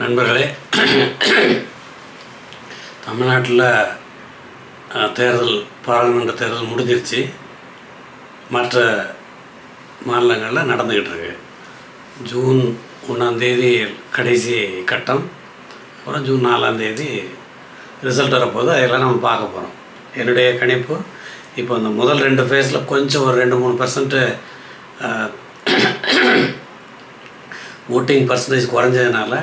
நண்பர்களே தமிழ்நாட்டில் தேர்தல் பாராளுமன்ற தேர்தல் முடிஞ்சிருச்சு. மற்ற மாநிலங்களில் நடந்துக்கிட்டு இருக்கு. ஜூன் ஒன்றாந்தேதி கடைசி கட்டம் அப்புறம் ஜூன் நாலாந்தேதி ரிசல்ட் வரப்போகுது. அதெல்லாம் நம்ம பார்க்க போகிறோம் என்னுடைய கணிப்பு இப்போ இந்த முதல் ரெண்டு ஃபேஸில் கொஞ்சம் ஒரு ரெண்டு மூணு பர்சன்ட்டு ஓட்டிங் பர்சன்டேஜ் குறைஞ்சதுனால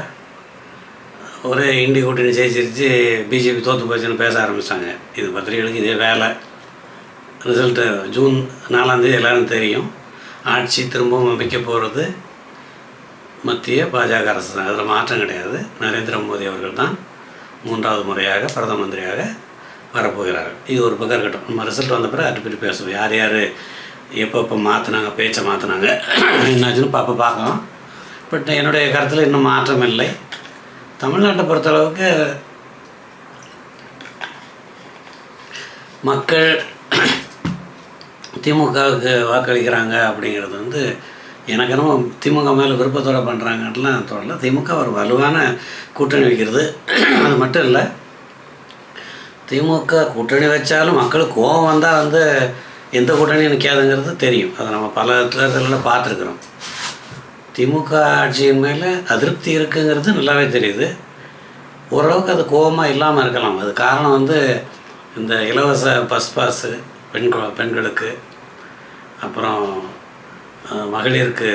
ஒரே இண்டி கூட்டணி ஜெயிச்சிருச்சு பிஜேபி தோற்று போச்சுன்னு பேச ஆரம்பித்தாங்க இது பத்திரிகைகளுக்கு இதே வேலை. ரிசல்ட்டு ஜூன் நாலாந்தேதி எல்லோரும் தெரியும். ஆட்சி திரும்பவும் அமைக்க போகிறது மத்திய பாஜக அரசு தான். அதில் மாற்றம் கிடையாது. நரேந்திர மோடி அவர்கள் தான் மூன்றாவது முறையாக பிரதம மந்திரியாக வரப்போகிறார்கள். இது ஒரு பக்கம் இருக்கட்டும். நம்ம ரிசல்ட் வந்த பிறகு அட்டு பேசுவோம். யார் யார் எப்பப்போ மாற்றினாங்க பேச்சை மாற்றினாங்க என்னாச்சுன்னு பார்ப்ப பார்க்கலாம். பட் என்னுடைய கருத்தில் இன்னும் மாற்றம் இல்லை. தமிழ்நாட்டை பொறுத்தளவுக்கு மக்கள் திமுகவுக்கு வாக்களிக்கிறாங்க அப்படிங்கிறது வந்து எனக்கு என்னமோ திமுக மேலே விருப்பத்தோடு பண்ணுறாங்கலாம் தோணல திமுக ஒரு வலுவான கூட்டணி வைக்கிறது. அது மட்டும் இல்லை திமுக கூட்டணி வச்சாலும் மக்களுக்கு கோபம் வந்தால் வந்து எந்த கூட்டணியும் நிற்காதுங்கிறது தெரியும். அதை நம்ம பல தேர்தலில் பார்த்துருக்குறோம். திமுக ஆட்சியின் மேலே அதிருப்தி இருக்குங்கிறது நல்லாவே தெரியுது. ஓரளவுக்கு அது கோபமாக இல்லாமல் இருக்கலாம். அது காரணம் வந்து இந்த இலவச பஸ் பாஸு பெண் பெண்களுக்கு அப்புறம் மகளிருக்கு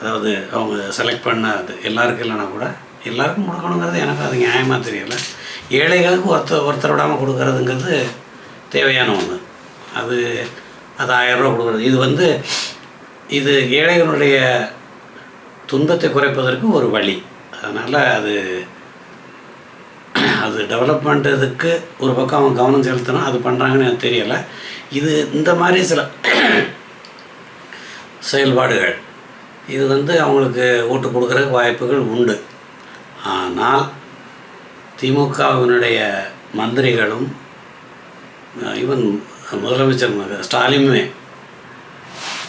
அதாவது அவங்க செலக்ட் பண்ண அது எல்லாருக்கும் இல்லைனா கூட எல்லாருக்கும் கொடுக்கணுங்கிறது எனக்கு அது நியாயமாக தெரியலை. ஏழைகளுக்கு ஒருத்தர் ஒருத்தர் விடாமல் கொடுக்கறதுங்கிறது தேவையான ஒன்று அது அது ஆயிரம் ரூபா கொடுக்குறது. இது வந்து இது ஏழைகளுடைய துன்பத்தை குறைப்பதற்கு ஒரு வழி. அதனால் அது அது டெவலப் இதுக்கு ஒரு பக்கம் அவங்க கவனம் செலுத்தணும் அது பண்ணுறாங்கன்னு எனக்கு தெரியலை. இது இந்த மாதிரி சில செயல்பாடுகள். இது வந்து அவங்களுக்கு ஓட்டு கொடுக்குற வாய்ப்புகள் உண்டு. ஆனால் திமுகவினுடைய மந்திரிகளும் ஈவன் முதலமைச்சர் ஸ்டாலினுமே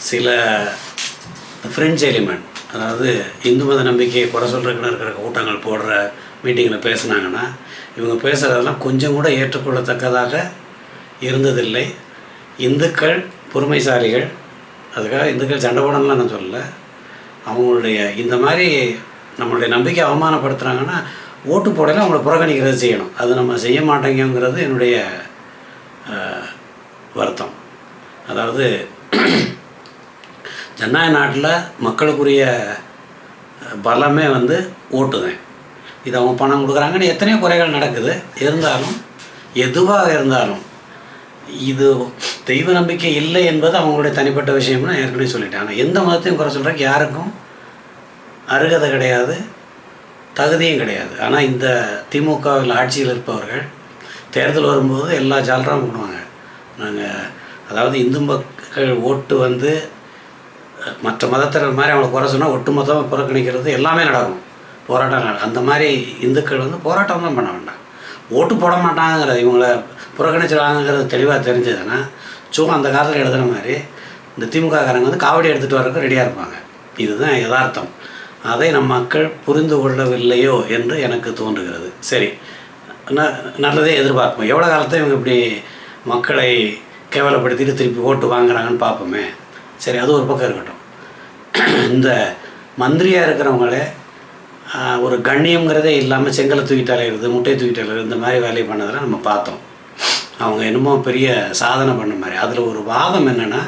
சில ஃப்ரெஞ்ச் எலிமெண்ட் அதாவது இந்து மத நம்பிக்கையை குறை சொல்கிறதுக்குன்னு இருக்கிற கூட்டங்கள் போடுற மீட்டிங்கில் பேசுனாங்கன்னா இவங்க பேசுகிறதெல்லாம் கொஞ்சம் கூட ஏற்றுக்கொள்ளத்தக்கதாக இருந்ததில்லை. இந்துக்கள் பொறுமைசாலிகள் அதுக்காக இந்துக்கள் சண்டை போடணும்லாம் நான் சொல்லலை. அவங்களுடைய இந்த மாதிரி நம்மளுடைய நம்பிக்கை அவமானப்படுத்துகிறாங்கன்னா ஓட்டு போடலாம் அவங்கள புறக்கணிக்கிறது செய்யணும். அது நம்ம செய்ய மாட்டேங்கிறது என்னுடைய வருத்தம். அதாவது ஜனநாயக நாட்டில் மக்களுக்குரிய பலமே வந்து ஓட்டு இது அவங்க பணம் கொடுக்குறாங்கன்னு எத்தனையோ குறைகள் நடக்குது. இருந்தாலும் எதுவாக இருந்தாலும் இது தெய்வ நம்பிக்கை இல்லை என்பது அவங்களுடைய தனிப்பட்ட விஷயம்னு ஏற்கனவே சொல்லிட்டேன். ஆனால் எந்த மதத்தையும் குறை சொல்கிறதுக்கு யாருக்கும் அருகதை கிடையாது தகுதியும் கிடையாது. ஆனால் இந்த திமுகவில் ஆட்சியில் இருப்பவர்கள் தேர்தல் வரும்போது எல்லா ஜாலராகவும் பண்ணுவாங்க நாங்கள் அதாவது இந்து மக்கள் ஓட்டு வந்து மற்ற மதத்தினர் மாதிரி அவங்களை குறை சொன்னால் ஒட்டு மொத்தமாக புறக்கணிக்கிறது எல்லாமே நடக்கும். போராட்டம் அந்த மாதிரி இந்துக்கள் வந்து போராட்டம் தான் பண்ண வேண்டாம். ஓட்டு போட மாட்டாங்கிறது இவங்கள புறக்கணிச்சிடாங்கிறது தெளிவாக தெரிஞ்சதுன்னா சும்மா அந்த காலத்தில் எழுதுகிற மாதிரி இந்த திமுககாரங்க வந்து காவடி எடுத்துகிட்டு வரக்கு ரெடியாக இருப்பாங்க. இதுதான் யதார்த்தம். அதை நம் மக்கள் புரிந்து கொள்ளவில்லையோ என்று எனக்கு தோன்றுகிறது. சரி. ந நல்லதே எதிர்பார்ப்போம். எவ்வளோ காலத்தை இவங்க இப்படி மக்களை கேவலப்படுத்திட்டு திருப்பி ஓட்டு வாங்குறாங்கன்னு பார்ப்போமே. சரி அது ஒரு பக்கம் இருக்கட்டும். இந்த மந்திரியாக இருக்கிறவங்களே ஒரு கண்ணியங்கிறதே இல்லாமல் செங்கலை தூக்கிட்டு அலையிறது முட்டையை தூக்கிட்டு அலையிறது இந்த மாதிரி வேலையை பண்ணதெல்லாம் நம்ம பார்த்தோம். அவங்க என்னமோ பெரிய சாதனை பண்ண மாதிரி. அதில் ஒரு வாதம் என்னென்னா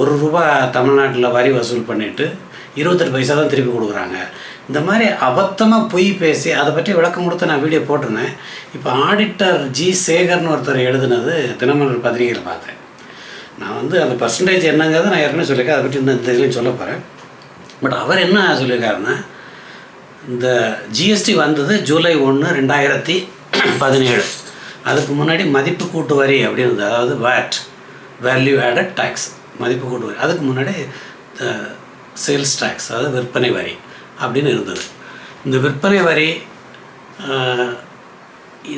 ஒரு ரூபா தமிழ்நாட்டில் வரி வசூல் பண்ணிவிட்டு இருபத்தெட்டு பைசா தான் திருப்பி கொடுக்குறாங்க. இந்த மாதிரி அபத்தமாக பொய் பேசி அதை பற்றி விளக்கம் கொடுத்து நான் வீடியோ போட்டிருந்தேன். இப்போ ஆடிட்டர் ஜி சேகர்னு ஒருத்தர் எழுதுனது தினமலர் பத்திரிகையில் பார்த்தேன். நான் வந்து அந்த பர்சன்டேஜ் என்னங்கிறத நான் ஏற்கனவே சொல்லியிருக்கேன். அதை பற்றி இந்த இந்த இதுலையும் சொல்ல போகிறேன் பட் அவர் என்ன சொல்லியிருக்காருன்னா இந்த ஜிஎஸ்டி வந்தது ஜூலை ஒன்று ரெண்டாயிரத்தி பதினேழு. அதுக்கு முன்னாடி மதிப்பு கூட்டு வரி அப்படின்னு இருந்தது அதாவது வேட் வேல்யூ ஆடட் டேக்ஸ் மதிப்பு கூட்டு வரி. அதுக்கு முன்னாடி சேல்ஸ் டேக்ஸ் அதாவது விற்பனை வரி அப்படின்னு இருந்தது. இந்த விற்பனை வரி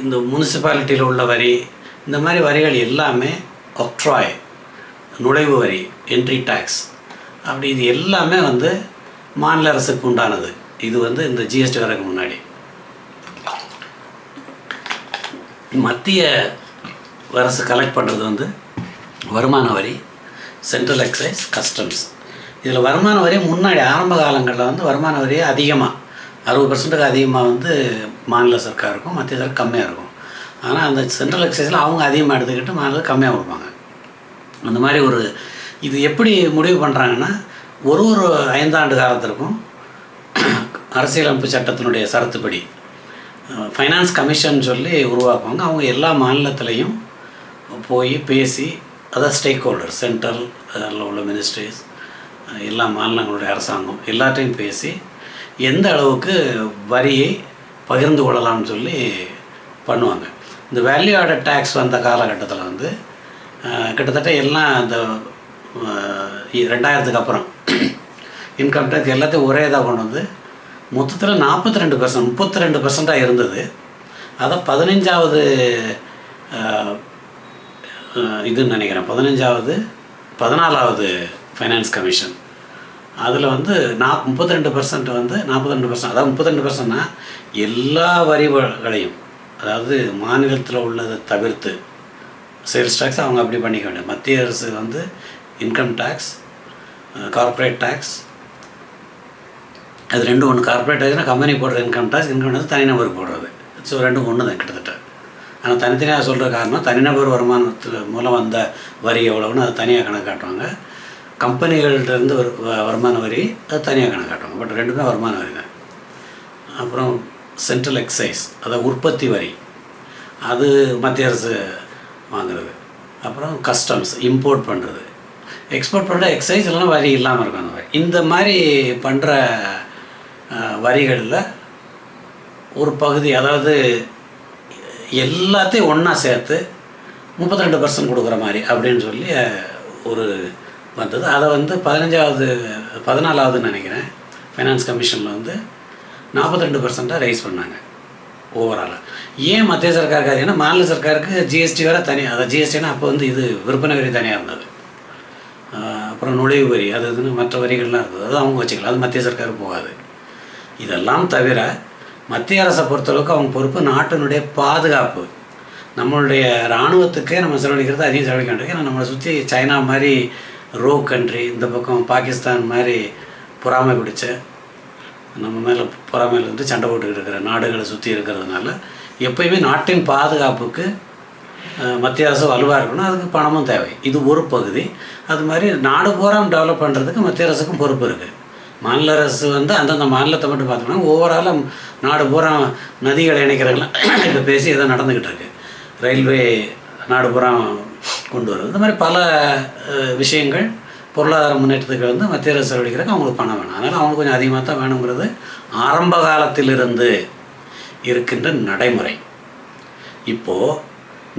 இந்த முனிசிபாலிட்டியில் உள்ள வரி இந்த மாதிரி வரிகள் எல்லாமே ஒக்ட்ராய் நுழைவு வரி என்ட்ரி டேக்ஸ் அப்படி இது எல்லாமே வந்து மாநில அரசுக்கு உண்டானது. இது வந்து இந்த ஜிஎஸ்டி வரக்கு முன்னாடி. மத்திய அரசு கலெக்ட் பண்ணுறது வந்து வருமான வரி சென்ட்ரல் எக்ஸைஸ் கஸ்டம்ஸ் இதில் வருமான வரி முன்னாடி ஆரம்ப காலங்களில் வந்து வருமான வரி அதிகமாக அறுபது பர்சன்ட்டுக்கு அதிகமாக வந்து மாநில சர்க்காருக்கும் மத்திய சர்க்கார் கம்மியாக இருக்கும். ஆனால் அந்த சென்ட்ரல் எக்ஸைஸில் அவங்க அதிகமாக எடுத்துக்கிட்டு மாநில கம்மியாக கொடுப்பாங்க. அந்த மாதிரி ஒரு இது எப்படி முடிவு பண்ணுறாங்கன்னா ஒரு ஒரு ஐந்தாண்டு காலத்திற்கும் அரசியலமைப்பு சட்டத்தினுடைய சரத்துப்படி ஃபைனான்ஸ் கமிஷன் சொல்லி உருவாக்குவாங்க. அவங்க எல்லா மாநிலத்திலையும் போய் பேசி அதர் ஸ்டேக் ஹோல்டர் சென்ட்ரல் அதில் உள்ள மினிஸ்ட்ரிஸ் எல்லா மாநிலங்களுடைய அரசாங்கம் எல்லாத்தையும் பேசி எந்த அளவுக்கு வரியை பகிர்ந்து கொள்ளலாம்னு சொல்லி பண்ணுவாங்க. இந்த வேல்யூ ஆடட் டேக்ஸ் வந்த காலகட்டத்தில் வந்து கிட்டத்தட்ட எல்லாம் அந்த ரெண்டாயிரத்துக்கு அப்புறம். இன்கம் டேக்ஸ் எல்லாத்தையும் ஒரே இதாக கொண்டு வந்து மொத்தத்தில் நாற்பத்தி ரெண்டு பர்சன்ட் முப்பத்தி ரெண்டு பர்சண்ட்டாக இருந்தது. அதை பதினஞ்சாவது இதுன்னு நினைக்கிறேன். பதினஞ்சாவது பதினாலாவது ஃபைனான்ஸ் கமிஷன் அதில் வந்து நா முப்பத்தி ரெண்டு பர்சன்ட் வந்து நாற்பத்தி ரெண்டு பர்சன்ட் அதாவது முப்பத்தி ரெண்டு பர்சன்ட்னா எல்லா வரிகளையும் அதாவது மாநிலத்தில் உள்ளதை தவிர்த்து சேல்ஸ் டேக்ஸ் அவங்க அப்படி பண்ணிக்க வேண்டியது மத்திய அரசு வந்து இன்கம் டேக்ஸ் கார்ப்பரேட் டேக்ஸ் அது ரெண்டு ஒன்று கார்ப்பரேட் டேக்ஸ்னால் கம்பெனி போடுற இன்கம் டேக்ஸ் இன்கம் டேக்ஸ் தனிநபர் போடுறது. ஸோ ரெண்டும் ஒன்று தான் கிட்டத்தட்ட. ஆனால் தனித்தனியாக சொல்கிற காரணம் தனிநபர் வருமானத்து மூலம் வந்த வரி எவ்வளோன்னு அது தனியாக கணக்கு காட்டுவாங்க. கம்பெனிகள்கிட்டருந்து ஒரு வ- வருமான வரி அது தனியாக கணக்கு காட்டுவாங்க. பட் ரெண்டுமே வருமான வரி தான் அப்புறம் சென்ட்ரல் எக்ஸைஸ் அதாவது உற்பத்தி வரி. அது மத்திய அரசு வாங்குறது. அப்புறம் கஸ்டம்ஸ் இம்போர்ட் பண்ணுறது எக்ஸ்போர்ட் பண்ணுற எக்ஸைஸ் இல்லைன்னா வரி இல்லாமல் இருக்கும் அந்த வரி. இந்த மாதிரி பண்ணுற வரிகளில் ஒரு பகுதி அதாவது எல்லாத்தையும் ஒன்றா சேர்த்து முப்பத்தி ரெண்டு பர்சன்ட் கொடுக்குற மாதிரி அப்படின்னு சொல்லி ஒரு வந்தது. அதை வந்து பதினஞ்சாவது பதினாலாவதுன்னு நினைக்கிறேன். ஃபைனான்ஸ் கமிஷனில் வந்து நாற்பத்தி ரெண்டு பர்சண்ட்டாக ரைஸ் பண்ணாங்க. ஓவராலாக ஏன் மத்திய சர்க்காருக்கு அது ஏன்னா மாநில சர்க்காருக்கு ஜிஎஸ்டி வேறு தனியாக அதை ஜிஎஸ்டினா அப்போ வந்து இது விற்பனை வரி தனியாக இருந்தது அப்புறம் நுழைவு வரி அது இதுன்னு மற்ற வரிகள்லாம் இருந்தது. அது அவங்க வச்சுக்கலாம் அது மத்திய சர்க்கார் போகாது. இதெல்லாம் தவிர மத்திய அரசை பொறுத்தளவுக்கு அவங்க பொறுப்பு நாட்டினுடைய பாதுகாப்பு. நம்மளுடைய இராணுவத்துக்கே நம்ம செலவழிக்கிறது அதிகம் செலவழிக்க ஏன்னா நம்மளை சுற்றி சைனா மாதிரி ரோ கண்ட்ரி இந்த பக்கம் பாகிஸ்தான் மாதிரி பொறாமை பிடிச்ச நம்ம மேலே பொறாமையில் இருந்து சண்டை போட்டுக்கிட்டு இருக்கிற நாடுகளை சுற்றி இருக்கிறதுனால எப்பயுமே நாட்டின் பாதுகாப்புக்கு மத்திய அரசு வலுவாக இருக்கணும். அதுக்கு பணமும் தேவை. இது ஒரு பகுதி. அது மாதிரி நாடு பூரா டெவலப் பண்ணுறதுக்கு மத்திய அரசுக்கும் பொறுப்பு இருக்குது மாநில அரசு வந்து அந்தந்த மாநிலத்தை மட்டும் பார்த்தோம்னா ஓவராலாக நாடு பூரா நதிகளை இணைக்கிறதெல்லாம் இப்போ பேசி ஏதோ நடந்துக்கிட்டு இருக்குது ரயில்வே நாடு பூரா கொண்டு வருது. இந்த மாதிரி பல விஷயங்கள் பொருளாதார முன்னேற்றத்துக்கு வந்து மத்திய அரசு செலவழிக்கிறதுக்கு அவங்களுக்கு பணம் வேணும். அதனால் அவங்களுக்கு கொஞ்சம் அதிகமாக தான் வேணுங்கிறது ஆரம்ப காலத்திலிருந்து இருக்கின்ற நடைமுறை. இப்போது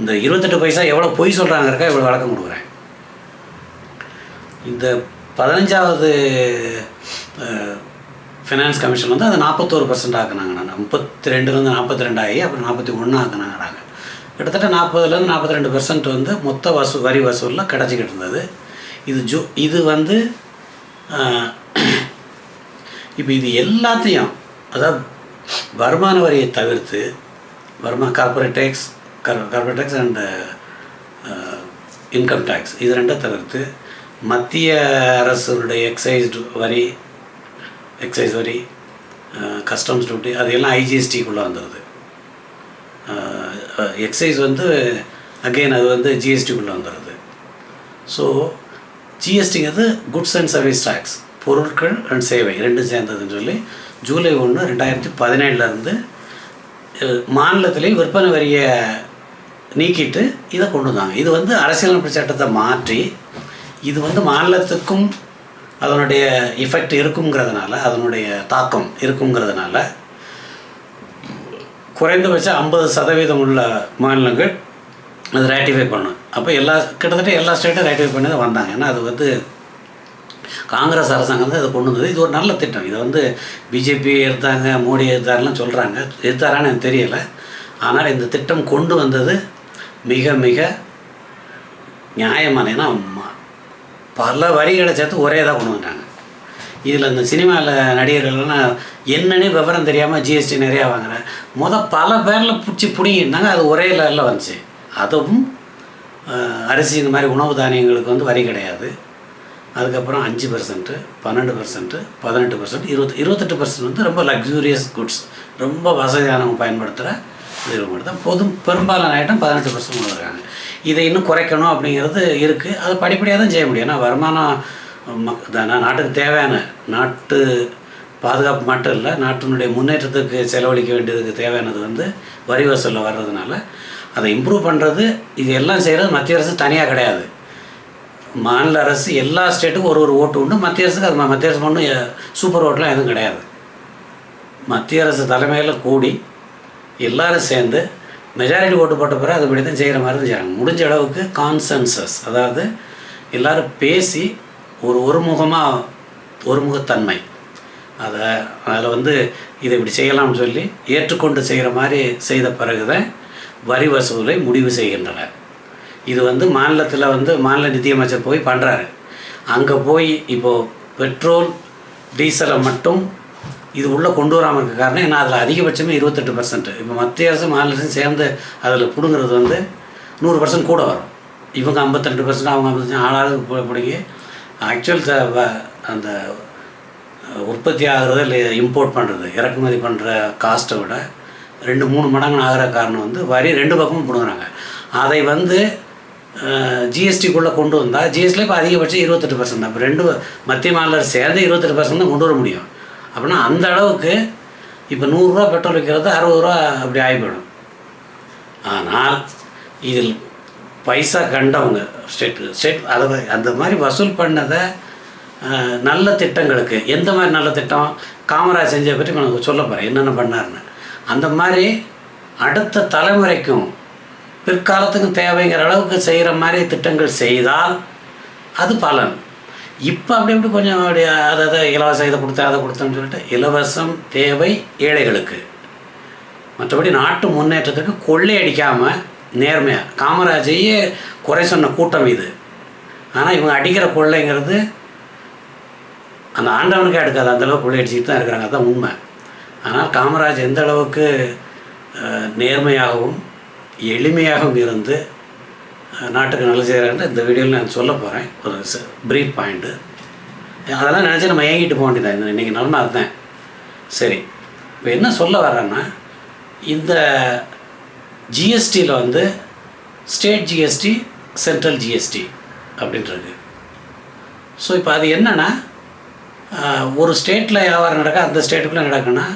இந்த இருபத்தெட்டு பைசா எவ்வளோ பொய் சொல்கிறாங்கிறக்கா இவ்வளோ விளக்கம் கொடுக்குறேன். இந்த பதினஞ்சாவது ஃபினான்ஸ் கமிஷன் வந்து அதை நாற்பத்தோரு பர்சன்ட் ஆக்குனாங்கண்ணா முப்பத்தி ரெண்டுலேருந்து நாற்பத்தி ரெண்டு ஆகி அப்புறம் நாற்பத்தி ஒன்று ஆக்குனாங்கிறாங்க. கிட்டத்தட்ட நாற்பதுலேருந்து நாற்பத்தி ரெண்டு பெர்சன்ட் வந்து மொத்த வசூ வரி வசூலில் கிடச்சிக்கிட்டு இருந்தது. இது ஜூ இது வந்து இப்போ இது எல்லாத்தையும் அதாவது வருமான வரியை தவிர்த்து வருமா corporate tax corporate tax and income tax இது ரெண்டும் தவிர்த்து மத்திய அரசுடைய எக்ஸைஸ் வரி எக்ஸைஸ் வரி கஸ்டம்ஸ் டியூட்டி அது எல்லாம் ஐஜிஎஸ்டிக்குள்ளே வந்துடுது எக்ஸைஸ் வந்து அகெயின் அது வந்து ஜிஎஸ்டிக்குள்ளே வந்துடுது ஸோ ஜிஎஸ்டிங்கிறது குட்ஸ் அண்ட் சர்வீஸ் டேக்ஸ் பொருட்கள் அண்ட் சேவை ரெண்டும் சேர்ந்ததுன்னு சொல்லி ஜூலை ஒன்று ரெண்டாயிரத்தி பதினேழுலேருந்து மாநிலத்திலே விற்பனை வரியை நீக்கிட்டு இதை கொண்டு வந்தாங்க. இது வந்து அரசியலமைப்பு சட்டத்தை மாற்றி இது வந்து மாநிலத்துக்கும் அதனுடைய எஃபெக்ட் இருக்குங்கிறதுனால அதனுடைய தாக்கம் இருக்குங்கிறதுனால குறைந்தபட்சம் ஐம்பது சதவீதம் உள்ள மாநிலங்கள் அது ரேட்டிஃபை பண்ணும் அப்போ எல்லா கிட்டத்தட்ட எல்லா ஸ்டேட்டும் ரேட்டிஃபை பண்ணி தான் வந்தாங்க. ஏன்னா அது வந்து காங்கிரஸ் அரசாங்கம் தான் இதை கொண்டு வந்தது. இது ஒரு நல்ல திட்டம். இதை வந்து பிஜேபி எடுத்தாங்க மோடி எடுத்தாருலாம் சொல்கிறாங்க எடுத்தாரான்னு எனக்கு தெரியலை. ஆனால் இந்த திட்டம் கொண்டு வந்தது மிக மிக நியாயமான ஏன்னா பல வரிகளை சேர்த்து ஒரே இதாக கொண்டு வந்தாங்க இதில் இந்த சினிமாவில் நடிகர்கள்லாம் என்னன்னே விவரம் தெரியாமல் ஜிஎஸ்டி நிறையா வாங்குகிறேன் மொதல் பல பேரில் பிடிச்சி பிடிங்கிருந்தாங்க அது ஒரே லெவலில் வந்துச்சு. அதுவும் அரிசி இந்த மாதிரி உணவு தானியங்களுக்கு வந்து வரி கிடையாது. அதுக்கப்புறம் அஞ்சு பர்சன்ட்டு பன்னெண்டு பர்சன்ட்டு பதினெட்டு பர்சன்ட் இருபத்தி இருபத்தெட்டு பர்சன்ட் வந்து ரொம்ப லக்ஸூரியஸ் குட்ஸ் ரொம்ப வசதியானவங்க பயன்படுத்துகிற இது மட்டும் தான் பொது பெரும்பாலான ஐட்டம் பதினெட்டு பர்சன்ட் கொடுக்குறாங்க இதை இன்னும் குறைக்கணும் அப்படிங்கிறது இருக்குது அது படிப்படியாக தான் செய்ய முடியும். ஏன்னா வருமானம் மக் நாட்டுக்கு தேவையான நாட்டு பாதுகாப்பு மட்டும் இல்லை நாட்டினுடைய முன்னேற்றத்துக்கு செலவழிக்க வேண்டியதுக்கு தேவையானது வந்து வரி வசூலில் வர்றதுனால அதை இம்ப்ரூவ் பண்ணுறது இது எல்லாம் செய்கிறது மத்திய அரசு தனியாக கிடையாது. மாநில அரசு எல்லா ஸ்டேட்டுக்கும் ஒரு ஒரு ஓட்டு உண்டு. மத்திய அரசுக்கு அது மத்திய அரசு ஒன்றும் சூப்பர் ஓட்டெலாம் எதுவும் கிடையாது. மத்திய அரசு தலைமையில் கூடி எல்லோரும் சேர்ந்து மெஜாரிட்டி ஓட்டு போட்ட பிறகு அதுபடி தான் செய்கிற மாதிரி தான் செய்கிறாங்க முடிஞ்ச அளவுக்கு கான்சென்சஸ் அதாவது எல்லோரும் பேசி ஒரு ஒருமுகமாக ஒருமுகத்தன்மை. அதை அதில் வந்து இதை இப்படி செய்யலாம்னு சொல்லி ஏற்றுக்கொண்டு செய்கிற மாதிரி செய்த பிறகு தான் வரி வசூலை முடிவு செய்கின்றனர். இது வந்து மாநிலத்தில் வந்து மாநில நிதியமைச்சர் போய் பண்ணுறாரு அங்கே போய் இப்போது பெட்ரோல் டீசலை மட்டும் இது உள்ளே கொண்டு வராமல் இருக்க காரணம் ஏன்னா அதில் அதிகபட்சமே இருபத்தெட்டு பர்சன்ட் இப்போ மத்திய அரசு மாநில அரசும் சேர்ந்து அதில் பிடுங்கிறது வந்து நூறு பர்சன்ட் கூட வரும். இவங்க ஐம்பத்தெண்டு பர்சன்ட் அவங்க ஐம்பத்தஞ்சு ஆளாளுக்கு பிடிங்கி. ஆக்சுவல் அந்த உற்பத்தி ஆகிறது இல்லை இம்போர்ட் பண்ணுறது இறக்குமதி பண்ணுற காஸ்ட்டை விட ரெண்டு மூணு மடங்கு ஆகிற காரணம் வந்து வரி ரெண்டு பக்கமும் பிடுங்குறாங்க. அதை வந்து ஜிஎஸ்டிக்குள்ளே கொண்டு வந்தால் ஜிஎஸ்டியில் இப்போ அதிகபட்சம் இருபத்தெட்டு பர்சன்ட் அப்போ ரெண்டு மத்திய மாநில சேர்ந்து இருபத்தெட்டு பர்சன்ட் தான் கொண்டு வர முடியும். அப்படின்னா அந்த அளவுக்கு இப்போ நூறுரூவா பெட்ரோல் விற்கிறது அறுபது ரூபா அப்படி ஆகிப்போயிடும். ஆனால் இதில் பைசா கண்டவங்க ஸ்டேட் ஸ்டேட் அதை அந்த மாதிரி வசூல் பண்ணதை நல்ல திட்டங்களுக்கு எந்த மாதிரி நல்ல திட்டம்? காமராஜ் செஞ்சதை பற்றி நான் சொல்ல போகிறேன் என்னென்ன பண்ணாருன்னு. அந்த மாதிரி அடுத்த தலைமுறைக்கும் பிற்காலத்துக்கும் தேவைங்கிற அளவுக்கு செய்கிற மாதிரி திட்டங்கள் செய்தால் அது பலன். இப்போ அப்படி இப்படி கொஞ்சம் அப்படி அதை அதை இலவசம் இதை கொடுத்தா அதை கொடுத்தேன்னு சொல்லிட்டு இலவசம் தேவை ஏழைகளுக்கு. மற்றபடி நாட்டு முன்னேற்றத்துக்கு கொள்ளை அடிக்காமல் நேர்மையாக காமராஜையே குறை சொன்ன கூட்டம் இது. ஆனால் இவங்க அடிக்கிற கொள்ளைங்கிறது அந்த ஆண்டவனுக்கே எடுக்காது அந்தளவுக்கு கொள்ளை கொள்ளையடிச்சிட்டு தான் இருக்கிறாங்க. அதுதான் உண்மை. ஆனால் காமராஜ் எந்த அளவுக்கு நேர்மையாகவும் எளிமையாகவும் இருந்து நாட்டுக்கு நல்லது செய்கிறாருன்னு இந்த வீடியோவில் நான் சொல்ல போகிறேன் ஒரு ப்ரீஃப் பாயிண்ட்டு அதெல்லாம் நினச்சி நம்ம ஏங்கிட்டு போக வேண்டியதாக இன்றைக்கி நிலமை அதுதான். சரி. இப்போ என்ன சொல்ல வரேன்னா இந்த ஜிஎஸ்டியில் வந்து ஸ்டேட் ஜிஎஸ்டி சென்ட்ரல் ஜிஎஸ்டி அப்படின்றது. ஸோ இப்போ அது என்னென்னா ஒரு ஸ்டேட்டில் வியாபாரம் நடக்க அந்த ஸ்டேட்டுக்குள்ளே நடக்குன்னா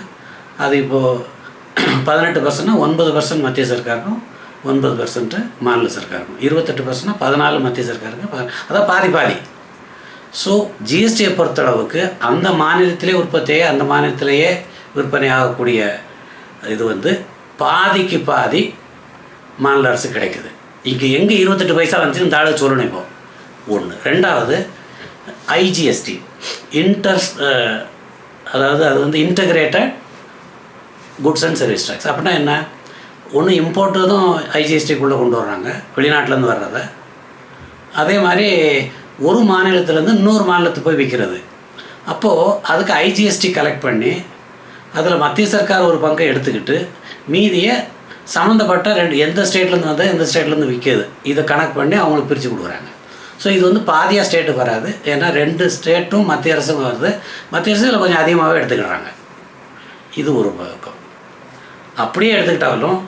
அது இப்போது பதினெட்டு பர்சன்ட்னா ஒன்பது பர்சன்ட் மத்திய சர்க்காருக்கும் ஒன்பது பர்சன்ட்டு மாநில சர்க்காருக்கும். இருபத்தெட்டு பர்சன்ட்னா பதினாலு மத்திய சர்க்காருக்கு அதான் பாதி பாதி. ஸோ ஜிஎஸ்டியை பொறுத்தளவுக்கு அந்த மாநிலத்திலே உற்பத்தியே அந்த மாநிலத்திலேயே விற்பனை ஆகக்கூடிய இது வந்து பாதிக்கு பாதி மாநில அரசு கிடைக்குது. இங்கே எங்கே இருபத்தெட்டு பைசா வந்துச்சு இந்த ஆளு சொல்லணும் இப்போ. ஒன்று ரெண்டாவது ஐஜிஎஸ்டி இன்டர் அதாவது அது வந்து integrated goods and service tax அப்படின்னா என்ன? ஒன்று இம்போர்ட்டதும் ஐஜிஎஸ்டிக்குள்ளே கொண்டு வர்றாங்க. வெளிநாட்டிலேருந்து வர்றதை. அதே மாதிரி ஒரு மாநிலத்திலேருந்து இன்னொரு மாநிலத்துக்கு போய் விற்கிறது அப்போது அதுக்கு ஐஜிஎஸ்டி கலெக்ட் பண்ணி அதில் மத்திய சர்க்கார் ஒரு பங்கை எடுத்துக்கிட்டு மீதியை சம்மந்தப்பட்ட ரெண்டு எந்த ஸ்டேட்லேருந்து வந்தால் எந்த ஸ்டேட்லேருந்து விற்கிது இதை கணக்கு பண்ணி அவங்களுக்கு பிரித்து கொடுக்குறாங்க. ஸோ இது வந்து பாதியாக ஸ்டேட்டுக்கு வராது. ஏன்னா ரெண்டு ஸ்டேட்டும் மத்திய அரசும் வருது. மத்திய அரசு இதில் கொஞ்சம் அதிகமாகவே எடுத்துக்கிறாங்க இது ஒரு அப்படியே எடுத்துக்கிட்டாலும்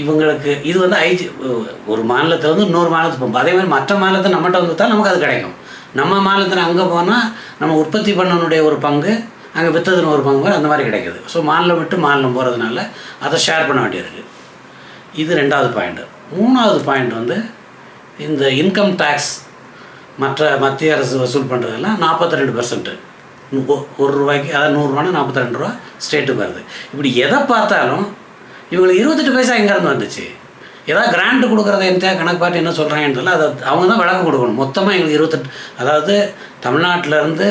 இவங்களுக்கு இது வந்து ஐஜி ஒரு மாநிலத்தை வந்து இன்னொரு மாநிலத்துக்கு போகும். அதே மாதிரி மற்ற மாநிலத்தை நம்மகிட்ட வந்துட்டால் நமக்கு அது கிடைக்கும். நம்ம மாநிலத்தில் அங்கே போனால் நம்ம உற்பத்தி பண்ணனுடைய ஒரு பங்கு அங்கே விற்றதுன்னு ஒரு பங்கு அந்த மாதிரி கிடைக்குது. ஸோ மாநிலம் விட்டு மாநிலம் போகிறதுனால அதை ஷேர் பண்ண வேண்டியிருக்கு. இது ரெண்டாவது பாயிண்ட்டு மூணாவது பாயிண்ட் வந்து இந்த இன்கம் டேக்ஸ் மற்ற மத்திய அரசு வசூல் பண்ணுறதெல்லாம் நாற்பத்தி ரெண்டு பர்சன்ட்டு ஒரு ரூபாய்க்கு அதாவது நூறுரூவானா நாற்பத்தி ரெண்டு ரூபா ஸ்டேட்டுக்கு வருது. இப்படி எதை பார்த்தாலும் இவங்களுக்கு இருபத்தெட்டு பைசா எங்கேருந்து வந்துச்சு? ஏதாவது கிராண்ட் கொடுக்குறத என்ன கணக்கு பார்த்து என்ன சொல்கிறாங்கன்றதுல அதை அவங்க தான் விளக்கம் கொடுக்கணும். மொத்தமாக எங்களுக்கு இருபத்தெட்டு அதாவது தமிழ்நாட்டிலேருந்து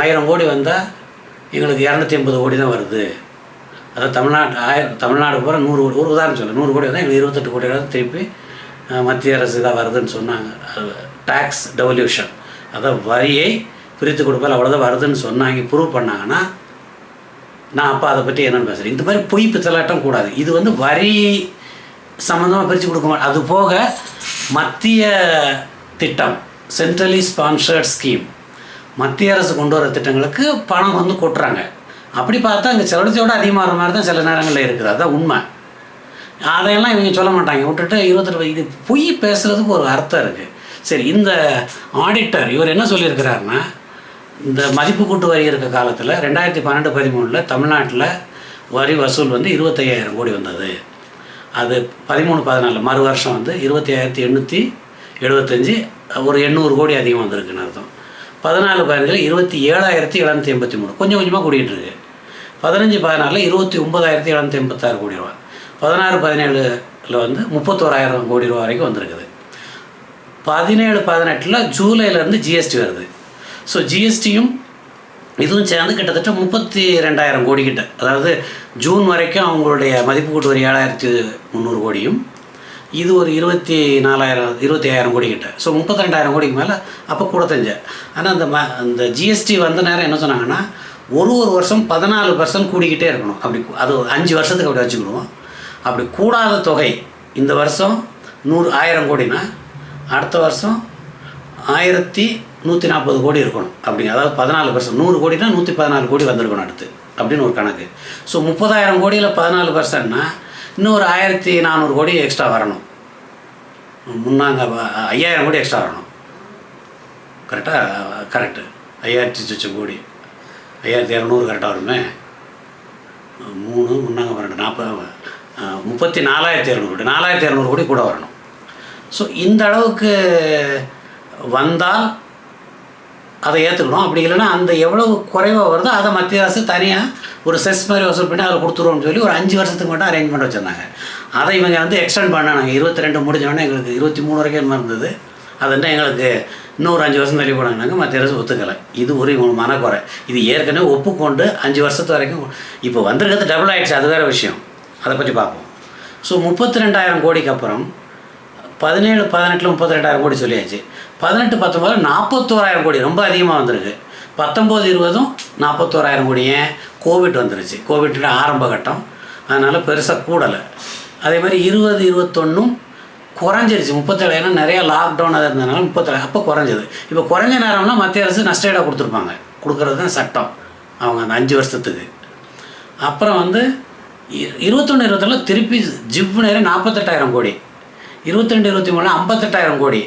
ஆயிரம் கோடி வந்தால் எங்களுக்கு இரநூத்தி ஐம்பது கோடி தான் வருது. அதாவது தமிழ்நாட்டு ஆயிரம் தமிழ்நாடு பூரா நூறு கோடி ஒரு உதாரணம் சொல்ல நூறு கோடி வந்தால் எங்களுக்கு இருபத்தெட்டு கோடி தான் திருப்பி மத்திய அரசு இதாக வருதுன்னு சொன்னாங்க. டேக்ஸ் டெவல்யூஷன் அதாவது வரியை பிரித்து கொடுப்பால் அவ்வளோதான் வருதுன்னு சொன்னாங்க ப்ரூவ் பண்ணாங்கன்னா நான் அப்போ அதை பற்றி என்னென்னு பேசுகிறேன் இந்த மாதிரி பொய் பித்தலாட்டம் கூடாது. இது வந்து வரி சம்மந்தமாக பிரித்து கொடுக்க மாட்டேன் அது போக மத்திய திட்டம் சென்ட்ரலி ஸ்பான்சர்ட் ஸ்கீம் மத்திய அரசு கொண்டு வர திட்டங்களுக்கு பணம் வந்து கொட்டுறாங்க. அப்படி பார்த்தா அங்கே செலவழிச்சோட அதிகமாகிற மாதிரி தான் சில நேரங்களில் இருக்குது. அதுதான் உண்மை. அதையெல்லாம் இவங்க சொல்ல மாட்டாங்க. விட்டுட்டு இருபத்தெட்டு இது பொய் பேசுகிறதுக்கு ஒரு அர்த்தம் இருக்குது சரி இந்த ஆடிட்டர் இவர் என்ன சொல்லியிருக்கிறாருன்னா இந்த மதிப்பு கூட்டு வரி இருக்க காலத்தில் ரெண்டாயிரத்தி பன்னெண்டு பதிமூணில் தமிழ்நாட்டில் வரி வசூல் வந்து இருபத்தையாயிரம் கோடி வந்தது. அது பதிமூணு பதினாலு மறு வருஷம் வந்து இருபத்தி ஆயிரத்தி எண்ணூற்றி எழுபத்தஞ்சி ஒரு எண்ணூறு கோடி அதிகமாக வந்திருக்குன்னு அர்த்தம். பதினாலு பதினஞ்சில் இருபத்தி ஏழாயிரத்தி எழுநூற்றி எண்பத்தி மூணு. கொஞ்சம் கொஞ்சமாக கூடிட்டு இருக்கு. பதினஞ்சு பதினாலில் இருபத்தி ஒம்பதாயிரத்தி எழுநூற்றி எண்பத்தாறு கோடி ரூபா. பதினாறு பதினேழில் வந்து முப்பத்தோராயிரம் கோடி ரூபா வரைக்கும் வந்திருக்குது. பதினேழு பதினெட்டில் ஜூலைலேருந்து ஜிஎஸ்டி வருது. ஸோ ஜிஎஸ்டியும் இதுவும் சேர்ந்து கிட்டத்தட்ட முப்பத்தி ரெண்டாயிரம் கோடி கிட்ட அதாவது ஜூன் வரைக்கும் அவங்களுடைய மதிப்பு கூட்டு ஒரு ஏழாயிரத்தி முந்நூறு கோடியும் இது ஒரு இருபத்தி நாலாயிரம் இருபத்தி ஐயாயிரம் கோடி கிட்ட ஸோ முப்பத்தி ரெண்டாயிரம் கோடிக்கு மேலே அப்போ கூட தெரிஞ்சேன் ஆனால் அந்த ம அந்த ஜிஎஸ்டி வந்த நேரம் என்ன சொன்னாங்கன்னா ஒரு ஒரு வருஷம் பதினாலு பர்சன்ட் கூடிக்கிட்டே இருக்கணும். அப்படி அது ஒரு அஞ்சு வருஷத்துக்கு அப்படி வச்சுக்கிடுவோம். அப்படி கூடாத தொகை இந்த வருஷம் நூறு ஆயிரம் கோடினா அடுத்த வருஷம் ஆயிரத்தி நூற்றி நாற்பது கோடி இருக்கணும். அப்படிங்க அதாவது பதினாலு பர்சன்ட் நூறு கோடினா நூற்றி பதினாலு கோடி வந்திருக்கணும் அடுத்து அப்படின்னு ஒரு கணக்கு. ஸோ முப்பதாயிரம் கோடியில் பதினாலு பர்சன்ட்னா இன்னும் ஒரு ஆயிரத்தி நானூறு கோடி எக்ஸ்ட்ரா வரணும். முன்னாங்க ஐயாயிரம் கோடி எக்ஸ்ட்ரா வரணும். கரெக்டாக கரெக்டு ஐயாயிரத்தி சுச்சம் கோடி. ஐயாயிரத்தி இரநூறு கரெக்டாக வருமே? மூணு முன்னாங்க பன்னெண்டு நாற்பது முப்பத்தி நாலாயிரத்தி இரநூறு கோடி நாலாயிரத்தி இரநூறு கோடி கூட வரணும். ஸோ இந்த அளவுக்கு வந்தால் அதை ஏற்றுக்கணும் அப்படி இல்லைன்னா அந்த எவ்வளவு குறைவாக வருதோ அதை மத்திய அரசு தனியாக ஒரு செஸ் மாதிரி வசூல் பண்ணி அதில் கொடுத்துருவோம்னு சொல்லி ஒரு அஞ்சு வருஷத்துக்கு மட்டும் அரேஞ்ச்மெண்ட் வச்சுருந்தாங்க. அதை இவங்க வந்து எக்ஸ்டெண்ட் பண்ணாங்க. இருபத்தி ரெண்டு முடிஞ்சோடனே எங்களுக்கு இருபத்தி மூணு வரைக்கும் என்ன இருந்தது. அதுன்னா எங்களுக்கு இன்னொரு அஞ்சு வருஷம் தள்ளி போனாங்கனாங்க மத்திய அரசு ஒத்துக்கலை. இது ஒரு இவங்க மனக்குறை. இது ஏற்கனவே ஒப்புக்கொண்டு அஞ்சு வருஷத்து வரைக்கும் இப்போ வந்திருக்கிறது டபுள் ஆயிடுச்சு. அது வேறு விஷயம். அதை பற்றி பார்ப்போம். ஸோ முப்பத்தி ரெண்டாயிரம் கோடிக்கு அப்புறம் பதினேழு பதினெட்டில் முப்பத்தி ரெண்டாயிரம் கோடி சொல்லியாச்சு. பதினெட்டு பத்தொம்போது நாற்பத்தோராயிரம் கோடி ரொம்ப அதிகமாக வந்திருக்கு. பத்தொம்போது இருபதும் நாற்பத்தோராயிரம் கோடி. ஏன்? கோவிட் வந்துருச்சு. கோவிட்டோட ஆரம்ப கட்டம். அதனால் பெருசாக கூடலை. அதே மாதிரி இருபது இருபத்தொன்னும் குறைஞ்சிருச்சு. முப்பத்தேழாயிரம் நிறையா லாக்டவுன் அது இருந்ததுனால முப்பத்தேழு அப்போ குறைஞ்சது. இப்போ குறைஞ்ச நேரம்னா மத்திய அரசு நஷ்டஈடாக கொடுத்துருப்பாங்க. கொடுக்குறது தான் சட்டம். அவங்க அந்த அஞ்சு வருஷத்துக்கு. அப்புறம் வந்து இருபத்தொன்று இருபத்தொன்னு திருப்பி ஜிப் நேரம் நாற்பத்தெட்டாயிரம் கோடி. இருபத்திரெண்டு இருபத்தி மூணு ஐம்பத்தெட்டாயிரம் கோடி.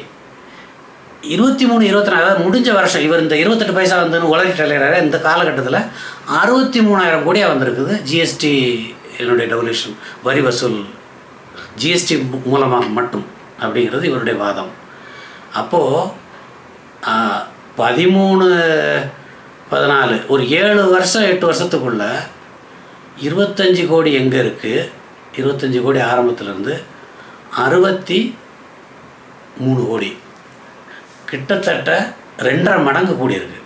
இருபத்தி மூணு இருபத்தி நாலு அதாவது முடிஞ்ச வருஷம் இவர் இந்த இருபத்தெட்டு பைசா வந்துன்னு உலகி தலைவராக இந்த காலகட்டத்தில் அறுபத்தி மூணாயிரம் கோடியாக வந்திருக்குது ஜிஎஸ்டி என்னுடைய டெவல்யூஷன் வரி வசூல் ஜிஎஸ்டி மூலமாக மட்டும் அப்படிங்கிறது இவருடைய வாதம். அப்போது பதிமூணு பதினாலு ஒரு ஏழு வருஷம் எட்டு வருஷத்துக்குள்ளே இருபத்தஞ்சி கோடி எங்கே இருக்குது இருபத்தஞ்சி கோடி ஆரம்பத்துலேருந்து அறுபத்தி மூணு கோடி. கிட்டத்தட்ட ரெண்டரை மடங்கு கூடியிருக்கு.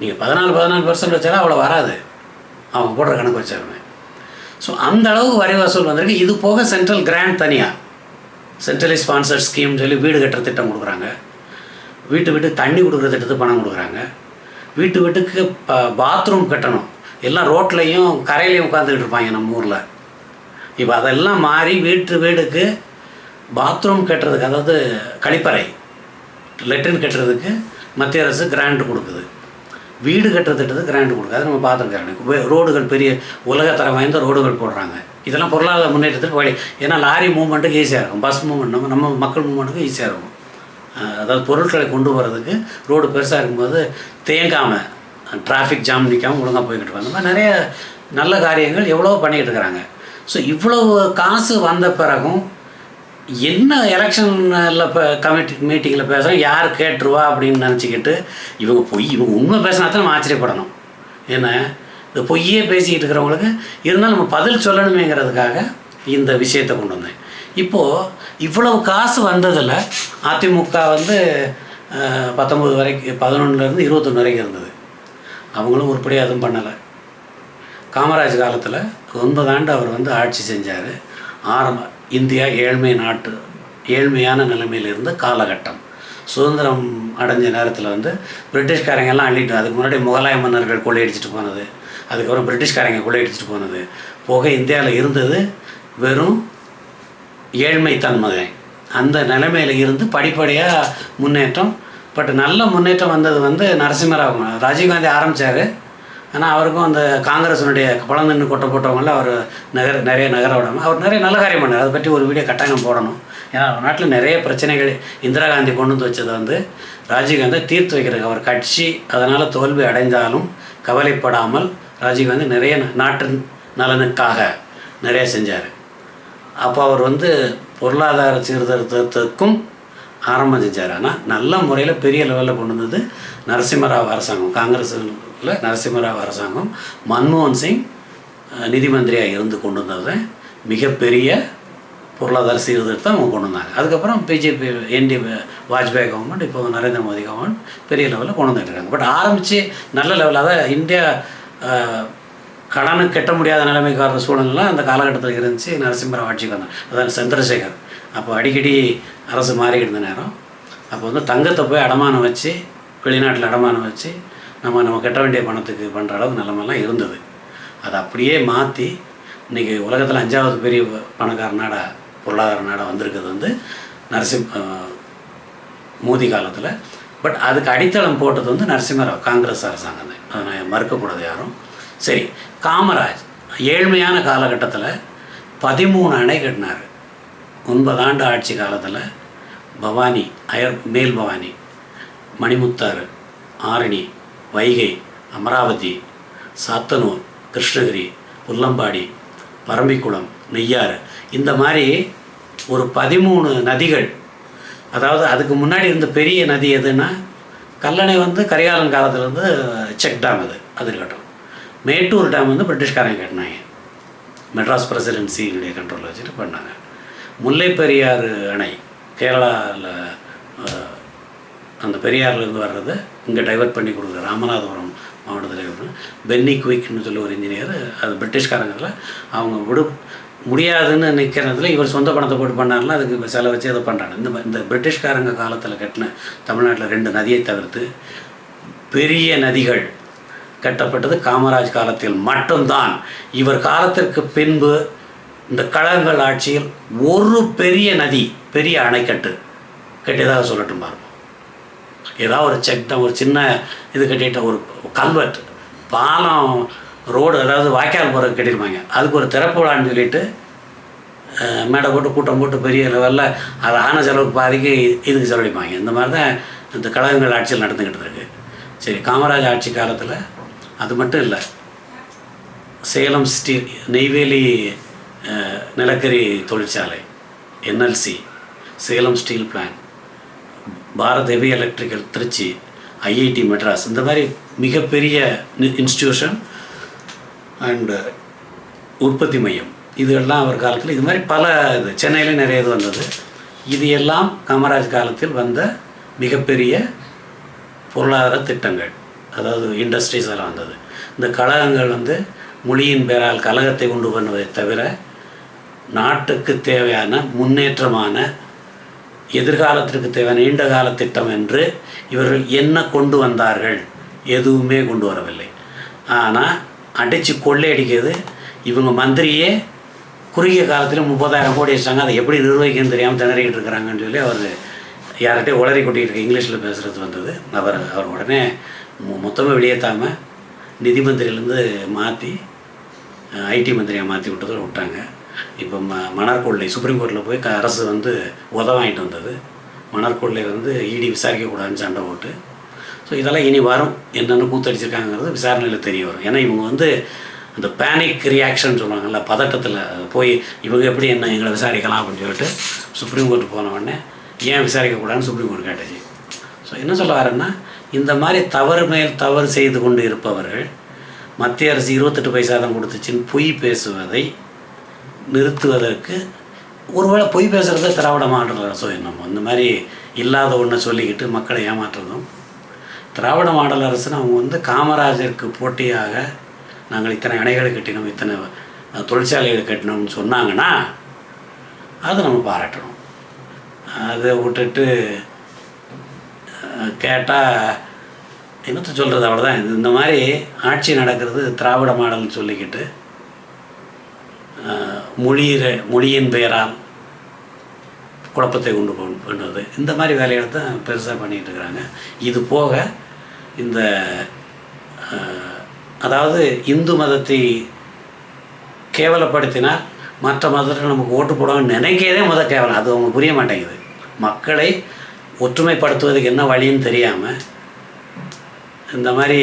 நீங்கள் பதினாலு பதினாலு பர்சன்ட் வச்சாலும் அவ்வளோ வராது. அவங்க போடுற கணக்கு வச்சாலுமே. ஸோ அந்த அளவுக்கு வரி வசூல் வந்திருக்கு. இது போக சென்ட்ரல் கிராண்ட் தனியாக சென்ட்ரலி ஸ்பான்சர் ஸ்கீம் சொல்லி வீடு கட்டுற திட்டம் கொடுக்குறாங்க. வீட்டு வீட்டுக்கு தண்ணி கொடுக்குற திட்டத்துக்கு பணம் கொடுக்குறாங்க. வீட்டு வீட்டுக்கு ப பாத்ரூம் கட்டணும். எல்லாம் ரோட்லேயும் கரையிலையும் உட்காந்துக்கிட்டு இருப்பாங்க நம்ம ஊரில். இப்போ அதெல்லாம் மாறி வீட்டு வீடுக்கு பாத்ரூம் கட்டுறதுக்கு அதாவது கழிப்பறை லெட்டின் கட்டுறதுக்கு மத்திய அரசு கிராண்ட் கொடுக்குது. வீடு கட்டுறதுக்கு கிராண்ட் கொடுக்குது. அதை நம்ம பார்த்துருக்காங்க ரோடுகள் பெரிய உலகத்தரம் வாய்ந்த ரோடுகள் போடுறாங்க. இதெல்லாம் பொருளாதார முன்னேற்றத்துக்கு வழி. ஏன்னா லாரி மூவ்மெண்ட்டுக்கு ஈஸியாக இருக்கும். பஸ் மூவ்மெண்ட் நம்ம நம்ம மக்கள் மூவ்மெண்ட்டுக்கு ஈஸியாக இருக்கும். அதாவது பொருட்களை கொண்டு வர்றதுக்கு ரோடு பெருசாக இருக்கும்போது தேங்காமல் டிராஃபிக் ஜாம் நிற்காமல் ஒழுங்காக போய்கிட்டு இருப்பாங்க அந்த மாதிரி நிறைய நல்ல காரியங்கள் எவ்வளோ பண்ணிக்கிட்டு இருக்கிறாங்க. ஸோ இவ்வளவு காசு வந்த பிறகும் என்ன எலெக்ஷனில் இப்போ கமிட்டி மீட்டிங்கில் பேசுகிறோம் யார் கேட்டுருவா அப்படின்னு நினச்சிக்கிட்டு இவங்க பொய் இவங்க உண்மை பேசினா தான் நம்ம ஆச்சரியப்படணும். ஏன்னா இந்த பொய்யே பேசிக்கிட்டு இருக்கிறவங்களுக்கு இருந்தாலும் நம்ம பதில் சொல்லணுமேங்கிறதுக்காக இந்த விஷயத்தை கொண்டு வந்தேன். இப்போது இவ்வளவு காசு வந்ததில் அதிமுக வந்து பத்தொம்பது வரைக்கும் பதினொன்றுலேருந்து இருபத்தொன்று வரைக்கும் இருந்தது. அவங்களும் உருப்படியாக எதுவும் பண்ணலை. காமராஜ் காலத்தில் ஒன்பது ஆண்டு அவர் வந்து ஆட்சி செஞ்சார். ஆரம்ப இந்தியா ஏழ்மை நாட்டு ஏழ்மையான நிலைமையில் இருந்த காலகட்டம். சுதந்திரம் அடைஞ்ச நேரத்தில் வந்து பிரிட்டிஷ்காரங்கெல்லாம் அள்ளிட்டு அதுக்கு முன்னாடி முகலாய மன்னர்கள் கொள்ளையடிச்சிட்டு போனது. அதுக்கப்புறம் பிரிட்டிஷ்காரங்க கொள்ளையடிச்சிட்டு போனது. போக இந்தியாவில் இருந்தது வெறும் ஏழ்மை தன்மை அந்த நிலைமையில் இருந்து படிப்படியாக முன்னேற்றம். பட் நல்ல முன்னேற்றம் வந்தது வந்து நரசிம்மராவ் ராஜீவ்காந்தி ஆரம்பித்தார் ஆனால் அவருக்கும் அந்த காங்கிரஸினுடைய பழந்தண்ணு கொட்டை போட்டவங்கள அவர் நகர நிறைய நகர விடாமல் அவர் நிறைய நல்ல காரியம் பண்ணார். அதை பற்றி ஒரு வீடியோ கட்டாயம் போடணும். ஏன்னா அவர் நாட்டில் நிறைய பிரச்சனைகள் இந்திரா காந்தி கொண்டு வந்து வச்சது வந்து ராஜீவ்காந்தி தீர்த்து வைக்கிறது அவர் கட்சி அதனால் தோல்வி அடைந்தாலும் கவலைப்படாமல் ராஜீவ்காந்தி நிறைய நாட்டு நலனுக்காக நிறைய செஞ்சார். அப்போ அவர் வந்து பொருளாதார சீர்திருத்தத்துக்கும் ஆரம்பம் செஞ்சார். ஆனால் நல்ல முறையில் பெரிய லெவலில் கொண்டு வந்தது நரசிம்மராவ் அரசாங்கம். காங்கிரஸில் நரசிம்மராவ் அரசாங்கம். மன்மோகன் சிங் நிதி மந்திரியாக இருந்து கொண்டு வந்தது மிகப்பெரிய பொருளாதார சீர்திருத்தம் அவங்க கொண்டு வந்தாங்க. அதுக்கப்புறம் பிஜேபி என்டி வாஜ்பாய் கவர்மெண்ட் இப்போ நரேந்திர மோடி கவர்மெண்ட் பெரிய லெவலில் கொண்டு வந்துட்டு இருக்காங்க. பட் ஆரம்பித்து நல்ல லெவலில் அதாவது இந்தியா அஹ், கெட்ட கட்ட முடியாத நிலைமைக்கு வர்ற சூழ்நிலாம் அந்த காலகட்டத்தில் இருந்துச்சு நரசிம்மராவ் ஆட்சிக்கு வந்தாங்க. அதான் சந்திரசேகர். அப்போ அடிக்கடி அரசு மாறிக்கிட்டு இருந்த நேரம். அப்போ வந்து தங்கத்தை போய் அடமானம் வச்சு வெளிநாட்டில் அடமானம் வச்சு நம்ம நம்ம கட்ட வேண்டிய பணத்துக்கு பண்ணுற அளவு நிலமெல்லாம் இருந்தது. அதை அப்படியே மாற்றி இன்றைக்கி உலகத்தில் அஞ்சாவது பெரிய பணக்கார நாடாக பொருளாதார நாடாக வந்திருக்கிறது வந்து நரசிம் மோதி காலத்தில். பட் அதுக்கு அடித்தளம் போட்டது வந்து நரசிம்மராவ் காங்கிரஸ் அரசாங்கம். தான் அதை நான் மறுக்கக்கூடாது யாரும். சரி காமராஜ் ஏழ்மையான காலகட்டத்தில் பதிமூணு அணை கட்டினார். ஒன்பது ஆண்டு ஆட்சி காலத்தில் பவானி அயர் மேல் பவானி மணிமுத்தாறு ஆரணி வைகை அமராவதி சாத்தனூர் கிருஷ்ணகிரி புல்லம்பாடி பரம்பிக்குளம் நெய்யாறு இந்த மாதிரி ஒரு பதிமூணு நதிகள். அதாவது அதுக்கு முன்னாடி இருந்த பெரிய நதி எதுன்னா கல்லணை வந்து கரிகாலன் காலத்துலேருந்து செக் டேம் அது அது இருக்கட்டும் மேட்டூர் டேம் வந்து பிரிட்டிஷ்காரங்க கட்டினாங்க. மெட்ராஸ் பிரசிடென்சியினுடைய கண்ட்ரோலில் வச்சுட்டு பண்ணாங்க. முல்லை பெரியாறு அணை கேரளாவில் அந்த பெரியாறுலேருந்து வர்றது இங்கே டைவர்ட் பண்ணி கொடுக்குற ராமநாதபுரம் மாவட்டத்தில் பென்னி குயிக்னு சொல்லி ஒரு இன்ஜினியர் அது பிரிட்டிஷ்காரங்கிறதுல அவங்க விடு முடியாதுன்னு நிற்கிறதுல இவர் சொந்த பணத்தை போட்டு பண்ணார்ல அதுக்கு செலவு வச்சு அதை பண்ணுறாங்க இந்த இந்த பிரிட்டிஷ்காரங்க காலத்தில் கட்டின தமிழ்நாட்டில் ரெண்டு நதியை தவிர்த்து பெரிய நதிகள் கட்டப்பட்டது காமராஜ் காலத்தில் மட்டும்தான். இவர் காலத்திற்கு பின்பு இந்த கழகங்கள் ஆட்சியில் ஒரு பெரிய நதி பெரிய அணைக்கட்டு கட்டியதாக சொல்லட்டும் பார்ப்போம் ஏதாவது ஒரு செக் டேம் ஒரு சின்ன இது கட்டிட்ட ஒரு கல்வெட் பாலம் ரோடு அதாவது வாய்க்கால் போகிற கட்டியிருப்பாங்க. அதுக்கு ஒரு திறப்பு விழான்னு சொல்லிட்டு மேடை போட்டு கூட்டம் போட்டு பெரிய லெவலில் அது ஆன செலவுக்கு பாதிக்கு இதுக்கு செலவழிப்பாங்க. இந்த மாதிரி தான் இந்த கழகங்கள் ஆட்சியில் நடந்துக்கிட்டு இருக்கு. சரி காமராஜ் ஆட்சி காலத்தில் அது மட்டும் இல்லை. சேலம் ஸ்டீல் நெய்வேலி நிலக்கரி தொழிற்சாலை NLC Salem steel plant Bharat heavy electrical Trichy IIT Madras இந்த மாதிரி மிகப்பெரிய இன்ஸ்டியூஷன் அண்டு உற்பத்தி மையம். இதெல்லாம் அவர் காலத்தில் இது மாதிரி பல இது சென்னையில் நிறைய இது வந்தது. இது எல்லாம் காமராஜ் காலத்தில் வந்த மிகப்பெரிய பொருளாதார திட்டங்கள். அதாவது இண்டஸ்ட்ரீஸ் எல்லாம் வந்தது. இந்த கழகங்கள் வந்து மொழியின் பேரால் கழகத்தை கொண்டு பண்ணுவதை தவிர நாட்டுக்கு தேவையான முன்னேற்றமான எதிர்காலத்திற்கு தேவையான நீண்ட கால திட்டம் என்று இவர்கள் என்ன கொண்டு வந்தார்கள் எதுவுமே கொண்டு வரவில்லை. ஆனால் அடித்து கொள்ளையடிக்கிறது இவங்க மந்திரியே குறுகிய காலத்தில் முப்பதாயிரம் கோடி வச்சாங்க அதை எப்படி நிர்வகிக்கணும்னு தெரியாமல் திணறிக்கிட்டு இருக்கிறாங்கன்னு சொல்லி அவர் யார்கிட்டே உளறி கொட்டிக்கிட்டு இங்கிலீஷில் பேசுகிறது வந்தது. அவர் அவர் உடனே மொத்தமாக வெளியேற்றாமல் நிதி மந்திரியிலேருந்து மாற்றி ஐடி மந்திரியை மாற்றி விட்டதை விட்டாங்க. இப்போ ம மணற்கொள்ளை சுப்ரீம் கோர்ட்டில் போய் க- அரசு வந்து உத வாங்கிட்டு வந்தது மணற்கொள்ளை வந்து இடி விசாரிக்கக்கூடாதுன்னு சண்டை போட்டு. ஸோ இதெல்லாம் இனி வரும். என்னென்ன கூத்தடிச்சிருக்காங்கிறது விசாரணையில் தெரிய வரும். ஏன்னா இவங்க வந்து அந்த பேனிக் ரியாக்ஷன் சொல்லுவாங்கல்ல பதட்டத்தில் போய் இவங்க எப்படி என்ன எங்களை விசாரிக்கலாம் அப்படின்னு சொல்லிட்டு சுப்ரீம் கோர்ட் போன உடனே ஏன் விசாரிக்கக்கூடாதுன்னு சுப்ரீம் கோர்ட் கேட்டுச்சு. ஸோ என்ன சொல்ல வரேன்னா இந்த மாதிரி தவறு மேல் தவறு செய்து கொண்டு இருப்பவர்கள் மத்திய அரசு இருபத்தெட்டு பைசா தான் கொடுத்துச்சின்னு பொய் பேசுவதை நிறுத்துவதற்கு ஒருவேளை பொய் பேசுகிறத திராவிட மாடல் அரசோ என்னமோ இந்த மாதிரி இல்லாத ஒன்றை சொல்லிக்கிட்டு மக்களை ஏமாற்றுறதும் திராவிட மாடல் அரசுன்னு அவங்க வந்து காமராஜருக்கு போட்டியாக நாங்கள் இத்தனை அணைகளை கட்டினோம் இத்தனை தொழிற்சாலைகளை கட்டினோம்னு சொன்னாங்கன்னா அது நம்ம பாராட்டணும். அதை விட்டுட்டு கேட்டால் என்னத்தை சொல்கிறது அவ்வளோதான் இது இந்த மாதிரி ஆட்சி நடக்கிறது திராவிட மாடல்னு சொல்லிக்கிட்டு மொழியிற மொழியின் பெயரால் குழப்பத்தை உண்டு பண்ணுறது இந்த மாதிரி வேலைகளை தான் பெருசாக பண்ணிகிட்டு இருக்கிறாங்க. இது போக இந்த அதாவது இந்து மதத்தை கேவலப்படுத்தினால் மற்ற மதத்தில் நமக்கு ஓட்டு போடுவாங்கன்னு நினைக்கிறதே முத கேவலம். அது அவங்க புரிய மாட்டேங்குது. மக்களை ஒற்றுமைப்படுத்துவதுக்கு என்ன வழின்னு தெரியாமல் இந்த மாதிரி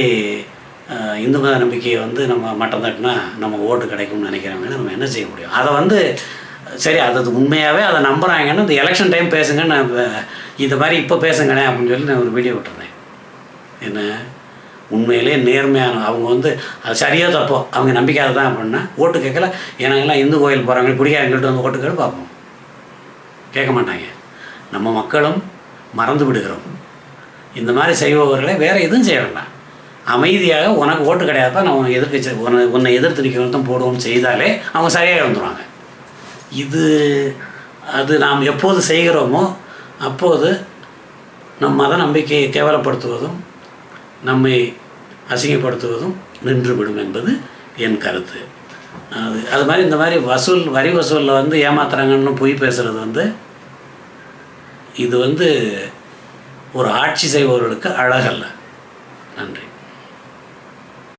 இந்து மத நம்பிக்கையை வந்து நம்ம மட்டம் தட்டினா நமக்கு ஓட்டு கிடைக்கும்னு நினைக்கிறவங்க நம்ம என்ன செய்ய முடியும்? அதை வந்து சரி அது அது உண்மையாகவே அதை நம்புகிறாங்கன்னு இந்த எலெக்ஷன் டைம் பேசுங்க நான் இந்த மாதிரி இப்போ பேசுங்கண்ணே அப்படின்னு சொல்லி நான் ஒரு வீடியோ விட்டுருந்தேன். என்ன? உண்மையிலே நேர்மையான அவங்க வந்து அது சரியாக தப்போ அவங்க நம்பிக்கையாக தான் அப்படின்னா ஓட்டு கேட்கல. எனக்கெல்லாம் இந்து கோயில் போகிறாங்க பிடிக்காதுன்னு வந்து ஓட்டு கேட்டு பார்ப்போம். கேட்க மாட்டாங்க. நம்ம மக்களும் மறந்து விடுகிறோம். இந்த மாதிரி செய்பவர்களை வேறு எதுவும் செய்ய வேண்டாம். அமைதியாக உனக்கு ஓட்டு கிடையாதுப்பா நான் உனக்கு எதிர்க்க உன்னை உன்னை எதிர்த்து நிற்கிறவங்க தான் போடுவோம்னு செய்தாலே அவங்க சரியாக வந்துடுவாங்க இது அது நாம் எப்போது செய்கிறோமோ அப்போது நம் மத நம்பிக்கையை கேவலப்படுத்துவதும் நம்மை அசிங்கப்படுத்துவதும் நின்றுவிடும் என்பது என் கருத்து. அது அது மாதிரி இந்த மாதிரி வசூல் வரி வசூலில் வந்து ஏமாத்துறாங்கன்னு பொய் பேசுகிறது வந்து இது வந்து ஒரு ஆட்சி செய்பவர்களுக்கு அழகல்ல. நன்றி.